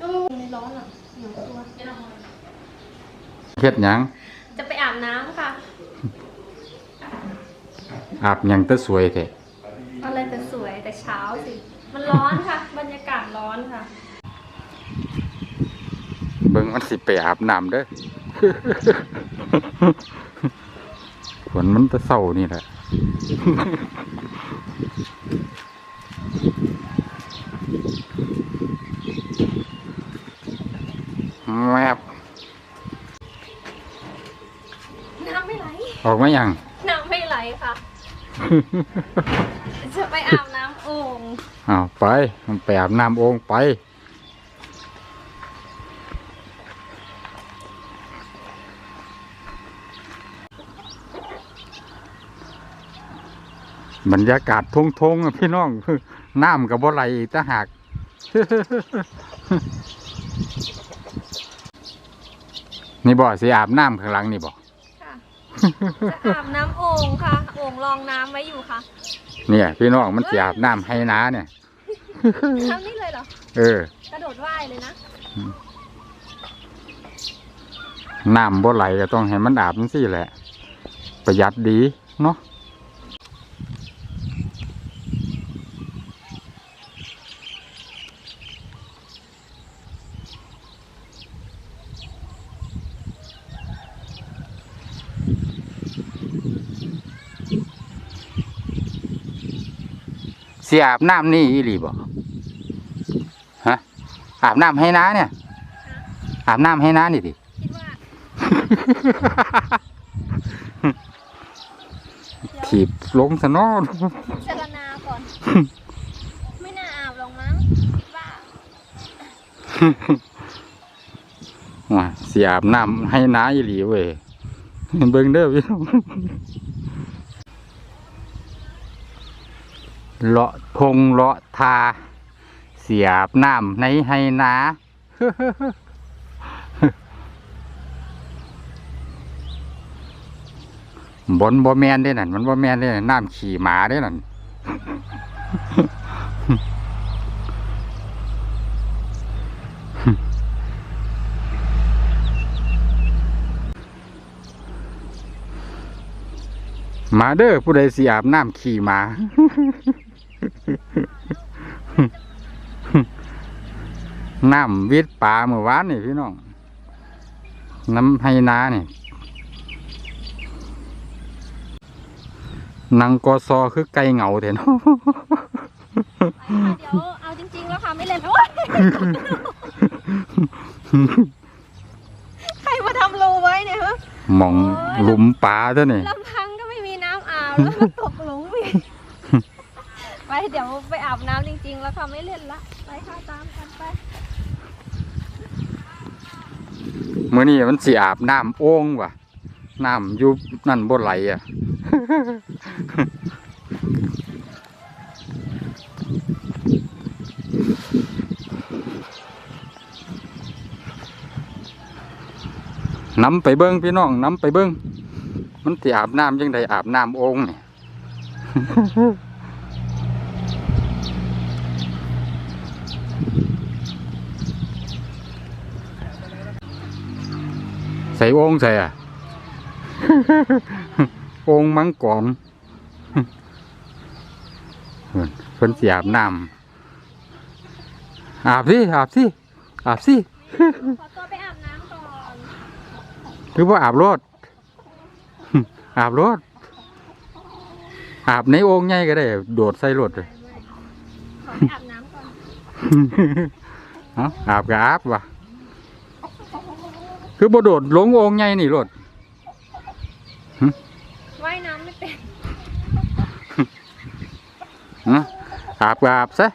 เออในร้อนอะเหนียวตัวเฮ็ดหยัง จะไปอาบน้ำค่ะ อาบหยังแตะสวยแท้อะไรแต่สวยแต่เช้าสิ มันร้อนค่ะ บรรยากาศร้อนค่ะ เบิ่งมันสิไปอาบน้ำเด้อ ฝนมันแตะเศร้านี่แหละ แมบน้ำไม่ไหล ออกมายัง น้ำไม่ไหลค่ะ จะไปอาบน้ำโอ่งเอาไปมันไปอาบน้ำโอ่งไป บรรยากาศทงทงๆอะพี่น้อง น้ำกับบ่ไหลอีกต่างหาก นี่บ่สิอาบน้ำข้างหลังนี่บ่ค่ะจะอาบน้ำโอ่งค่ะโอ่งรองน้ำไว้อยู่ค่ะ เนี่ยพี่น้องมันสิอาบน้ำให้น้าเนี่ยน้ำนี่เลยเหรอ เออ กระโดดว่ายเลยนะน้ำบ่ไหลก็ต้องให้มันอาบจังซี่แหละ ประหยัดดีเนาะ สียอาบน้ำนี่อีหลีบ่ฮะอาบน้ำให้น้าเนี่ย อาบน้ำให้น้านี่ดิคิดว่าถีบลงซะเนอพิจารณาก่อน ไม่น่าอาบหรอกมั้งบ้าว่าเสียอาบน้ำให้น้าอีหลีเว้ยเบิ่งเด้อพี่น้อง เลาะทงเลาะทา เสียบน้ำในให้นาบนบ่แมนได้นั่นมันบ่แมนได้นั่นน้ำขี่หมาได้นั่นมาเด้อผู้ใดสิอาบน้ำขี่หมา น้ำวิดป่าเมื่อวานนี่พี่น้อง น้ำให้นานี่นางกอซอคือไก่เหงาเถอะเนาะเดี๋ยวเอาจริงๆแล้วค่ะไม่เล่นโอ๊ยใครมาทำรูไว้เนี่ยฮะหมองหลุมป่าเท่านี่ลำพังก็ไม่มีน้ำอาบแล้วมาตกหลุมอีกไป เดี๋ยวไปอาบน้ำจริง ๆ แล้วค่ะไม่เล่นละ ไปค่ะตามกันไปเมื้อนี้มันเสิอาบน้ำโอ่งว่ะน้ำยุบนั่นบ่ไหลอะ น้ำไปเบิ้งพี่น้องน้ำไปเบิ้งมันเสิอาบน้ำยังไดอาบน้ำโอ่งเนี่ย ใส่โอ่งใส่อะโอ่งมังกรเพิ่นเพิ่นสิอาบน้ำอาบสิอาบสิอาบสิขอตัวไปอาบน้ำก่อนหรือว่าอาบรถอาบรถอาบในโอ่งใหญ่ก็ได้ โดดใส่รถเลยขอไปอาบน้ำก่อน เอาอาบก็อาบว่ะคือบ่โดดลงโอ่งใหญ่นี่รถว่ายน้ำไม่เป็นฮะอาบก็อาบซะ